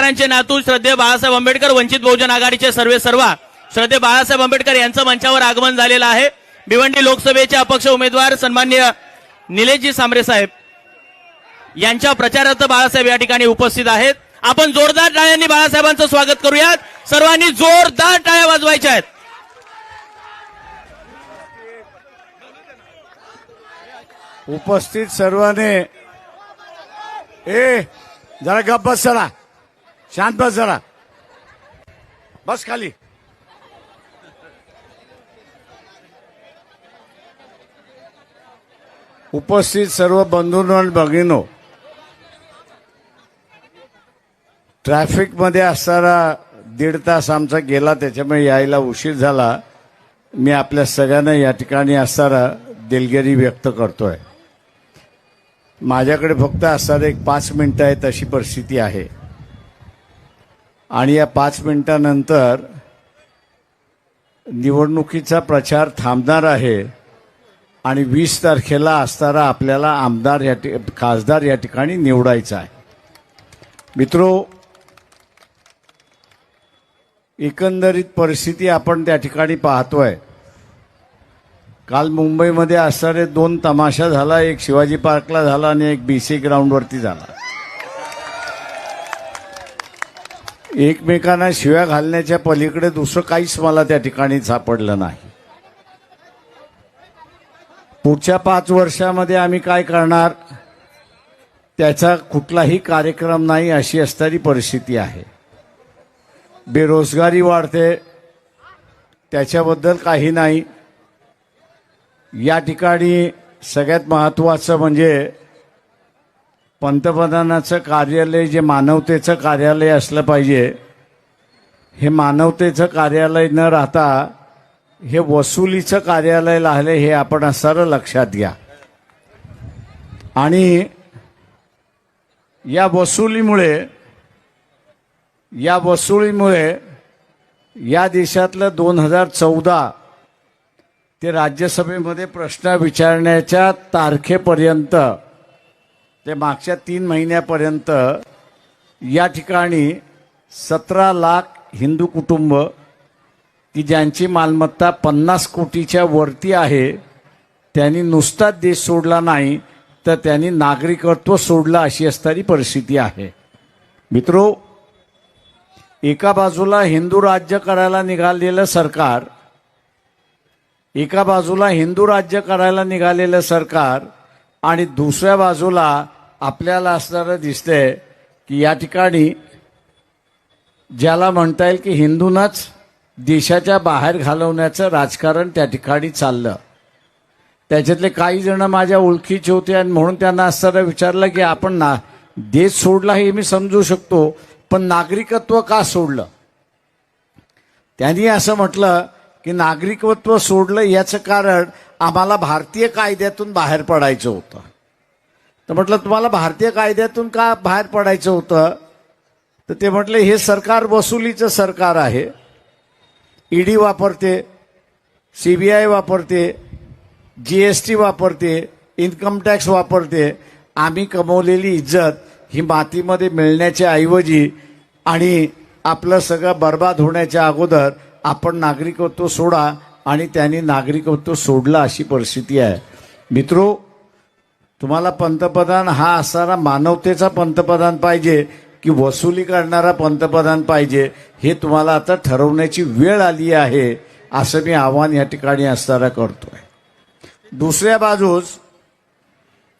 आंबेडकरांचे नातू श्रद्धे बाळासाहेब आंबेडकर वंचित बहुजन आघाडीचे सर्वे सर्वा. श्रद्धे बाळासाहेब आंबेडकर यांचं मंचावर आगमन झालेलं आहे. भिवंडी लोकसभेचे अपक्ष उमेदवार सन्मान्य निलेशजी सांबरे साहेब यांच्या प्रचारार्थ बाळासाहेब या ठिकाणी उपस्थित आहेत. आपण जोरदार टाळ्यांनी बाळासाहेबांचं स्वागत करूयात. सर्वांनी जोरदार टाळ्या वाजवायच्या आहेत. उपस्थित सर्वांनी. ए जरा गप्प बस शांत बस जरा. बस खाली. उपस्थित सर्व बंधूंनो आणि भगिनो ट्रॅफिकमध्ये असणारा दीड तास आमचा गेला त्याच्यामुळे यायला उशीर झाला. मी आपल्या सगळ्यांना या ठिकाणी असणारा दिलगिरी व्यक्त करतोय. माझ्याकडे फक्त असणारे एक पाच मिनिटं आहे अशी परिस्थिती आहे. आणि या पाच मिनिटानंतर निवडणुकीचा प्रचार थांबणार आहे आणि वीस तारखेला असताना आपल्याला आमदार या ठि- खासदार या ठिकाणी निवडायचा आहे. मित्रो एकंदरीत परिस्थिती आपण त्या ठिकाणी पाहतोय. काल मुंबईमध्ये असणारे दोन तमाशा झाला एक शिवाजी पार्कला झाला आणि एक बी सी ग्राउंडवरती झाला. एकमेकांना शिव्या घालण्याच्या पलीकडे दुसरं काहीच मला त्या ठिकाणी सापडलं नाही. पुढच्या पाच वर्षामध्ये आम्ही काय करणार? त्याचा कुठलाही कार्यक्रम नाही अशी असणारी परिस्थिती आहे. बेरोजगारी वाढते त्याच्याबद्दल काही नाही. या ठिकाणी सगळ्यात महत्त्वाचं म्हणजे पंतप्रधानाचं कार्यालय जे मानवतेचं कार्यालय असलं पाहिजे हे मानवतेचं कार्यालय न राहता हे वसुलीचं कार्यालय राहिले हे आपण सरळ लक्षात घ्या. आणि या वसुलीमुळे या वसुलीमुळे या देशातलं दोन हजार चौदा ते राज्यसभेमध्ये प्रश्न विचारण्याच्या तारखेपर्यंत ते मागच्या तीन महिन्यापर्यंत या ठिकाणी सतरा लाख हिंदू कुटुंब की ज्यांची मालमत्ता पन्नास कोटीच्या वरती आहे त्यांनी नुसताच देश सोडला नाही तर त्यांनी नागरिकत्व सोडलं अशी असणारी परिस्थिती आहे. मित्रो एका बाजूला हिंदू राज्य करायला निघालेलं सरकार एका बाजूला हिंदू राज्य करायला निघालेलं सरकार आणि दुसऱ्या बाजूला आपल्याला असणारं दिसतंय की या ठिकाणी ज्याला म्हणता येईल की हिंदूंनाच देशाच्या बाहेर घालवण्याचं राजकारण त्या ठिकाणी चाललं. त्याच्यातले काही जण माझ्या ओळखीचे होते आणि म्हणून त्यांना असताना विचारलं की आपण ना देश सोडला हे मी समजू शकतो पण नागरिकत्व का सोडलं? त्यांनी असं म्हटलं की नागरिकत्व सोडलं याचं कारण आम्हाला भारतीय कायद्यातून बाहेर पडायचं होतं. तर म्हटलं तुम्हाला भारतीय कायद्यातून का बाहेर पडायचं होतं? तर ते म्हटले हे सरकार वसुलीचं सरकार आहे. ईडी वापरते सी बी आय वापरते जी एस टी वापरते इन्कम टॅक्स वापरते. आम्ही कमवलेली इज्जत ही मातीमध्ये मिळण्याच्या ऐवजी आणि आपलं सगळं बर्बाद होण्याच्या अगोदर आपण नागरिकत्व सोडा आणि त्यांनी नागरिकत्व सोडलं अशी परिस्थिती आहे. मित्रो तुम्हाला पंतप्रधान हा असणारा मानवतेचा पंतप्रधान पाहिजे की वसुली करणारा पंतप्रधान पाहिजे हे तुम्हाला आता ठरवण्याची वेळ आली आहे असं मी आव्हान या ठिकाणी असताना करतोय. दुसऱ्या बाजूस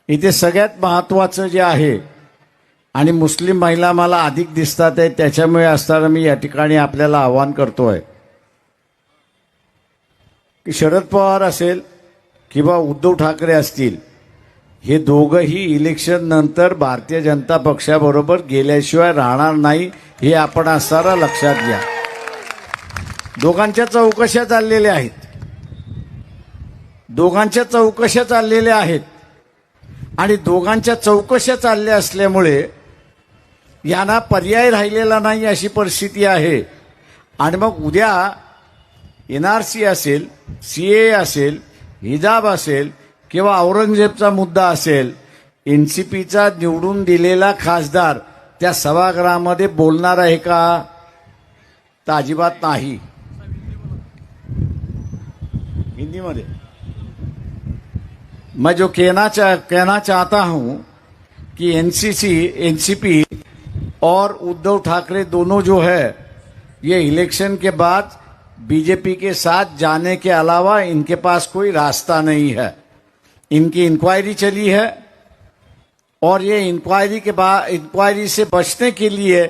इथे सगळ्यात महत्वाचं जे आहे आणि मुस्लिम महिला मला अधिक दिसतात आहे त्याच्यामुळे असताना मी या ठिकाणी आपल्याला आव्हान करतोय. की शरद पवार असेल किंवा उद्धव ठाकरे असतील हे दोघंही इलेक्शन नंतर भारतीय जनता पक्षाबरोबर गेल्याशिवाय राहणार नाही हे आपण असताना लक्षात घ्या. दोघांच्या चौकशा चाललेल्या आहेत. दोघांच्या चौकशा चाललेल्या आहेत. आणि दोघांच्या चौकशा चालल्या असल्यामुळे यांना पर्याय राहिलेला नाही अशी परिस्थिती आहे. आणि मग उद्या एन आर सी असेल सी ए असेल हिजाब असेल किंवा औरंगजेबचा मुद्दा असेल एन सी पीचा निवडून दिलेला खासदार त्या सभागृहामध्ये बोलणार आहे का? तर अजिबात नाही. हिंदीमध्ये. मैं जो कहना चाह कहना चाहता हूं कि एनसीसी एनसीपी और उद्धव ठाकरे दोनों जो है ये इलेक्शन के बाद बीजेपी के साथ जाने के अलावा इनके पास कोई रास्ता नहीं है। इनकी इंक्वायरी चली है और ये इंक्वायरी के बाद इंक्वायरी से बचने के लिए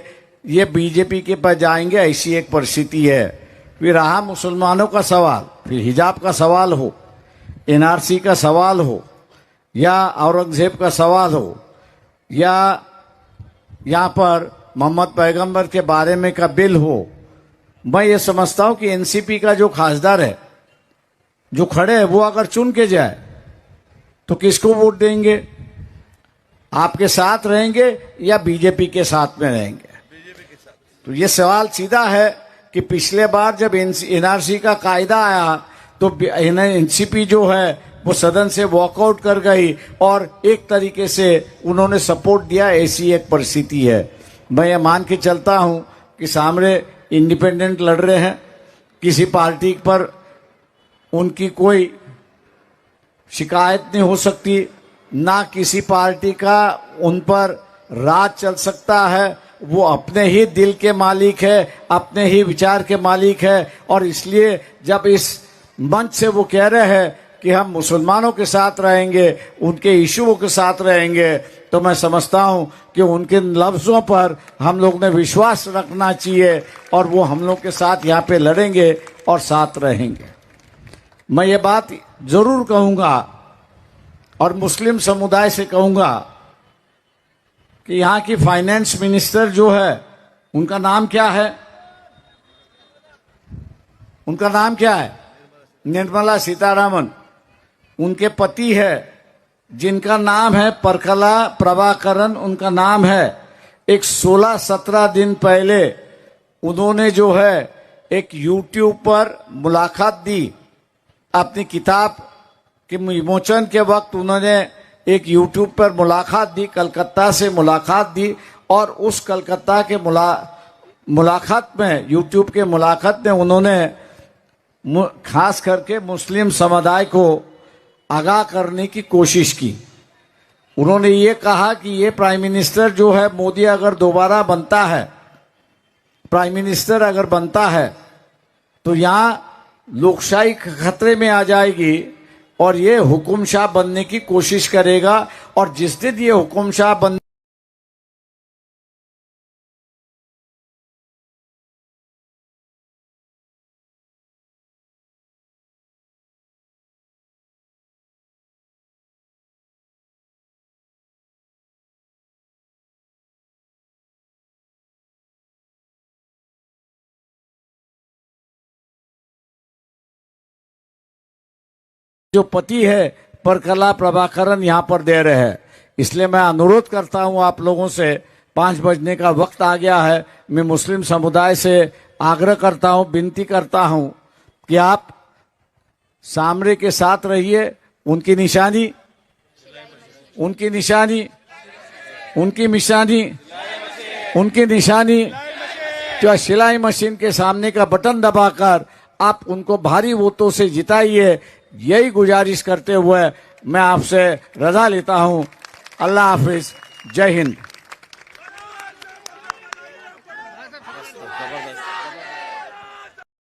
ये बीजेपी के पास जाएँगे, ऐसी एक परिस्थिति है। फिर रहा मुसलमानों का सवाल, फिर हिजाब का सवाल हो, एनआरसी का सवाल हो, या औरंगज़ेब का सवाल हो, या यहाँ पर मोहम्मद पैगंबर के बारे में का बिल हो मैं ये समझता हूँ कि एनसीपी का जो खासदार है, जो खड़े है, वो अगर चुन के जाए तो किसको वोट देंगे? आपके साथ रहेंगे या बीजेपी के साथ में रहेंगे? तो ये सवाल सीधा है कि पिछले बार जब एनआरसी का कायदा आया तो एनसीपी जो है, वो सदन से वॉकआउट कर गई और एक तरीके से उन्होंने सपोर्ट दिया, ऐसी एक परिस्थिति है। मैं ये मान के चलता हूँ कि सामने इंडिपेंडेंट लड़ रहे हैं, किसी पार्टी पर उनकी कोई शिकायत नहीं हो सकती, ना किसी पार्टी का उन पर राज चल सकता है, वो अपने ही दिल के मालिक है, अपने ही विचार के मालिक है, और इसलिए जब इस मंच से वो कह रहे हैं कि हम मुसलमानों के साथ रहेंगे, उनके इशुओं के साथ रहेंगे तो मैं समझता हूँ कि उनके लफ्जों पर हम लोग ने विश्वास रखना चाहिए और वो हम लोग के साथ यहाँ पे लड़ेंगे और साथ रहेंगे। मैं ये बात ज़रूर कहूँगा और मुस्लिम समुदाय से कहूँगा कि यहाँ की फाइनेंस मिनिस्टर जो है, उनका नाम क्या है? उनका नाम क्या है? निर्मला सीतारामन। उनके पति है, जिनका नाम है परकला प्रभाकरण उनका नाम है। एक 16-17 दिन पहले उन्होंने जो है एक यूट्यूब पर मुलाकात दी। अपनी किताब के विमोचन के वक्त उन्होंने एक यूट्यूब पर मुलाकात दी, कलकत्ता से मुलाकात दी और उस कलकत्ता के मुला, मुलाकात में यूट्यूब के मुलाकात में उन्होंने खास करके मुस्लिम समुदाय को आगाह करने की कोशिश की। उन्होंने ये कहा कि ये प्राइम मिनिस्टर जो है, मोदी अगर दोबारा बनता है, प्राइम मिनिस्टर अगर बनता है तो यहाँ लोकशाही खतरे में आ जाएगी और ये हुकुम शाह बनने की कोशिश करेगा। और जिस दिन ये हुकुम शाह बन जो पति है, परकला प्रभाकरन यहाँ पर दे रहे हैं। इसलिए मैं अनुरोध करता हूँ आप लोगों से, पाँच बजने का वक्त आ गया है, मैं मुस्लिम समुदाय से आग्रह करता हूँ, विनती करता हूँ कि आप सामने के साथ रहिए, उनकी निशानी उनकी निशानी उनकी निशानी उनकी निशानी, जो सिलाई मशीन के सामने का बटन दबाकर आप उनको भारी वोटों से जिताइए यही गुजारिश करते हुए मैं आपसे रजा लेता हूँ। अल्लाह हाफिज। जय हिंद।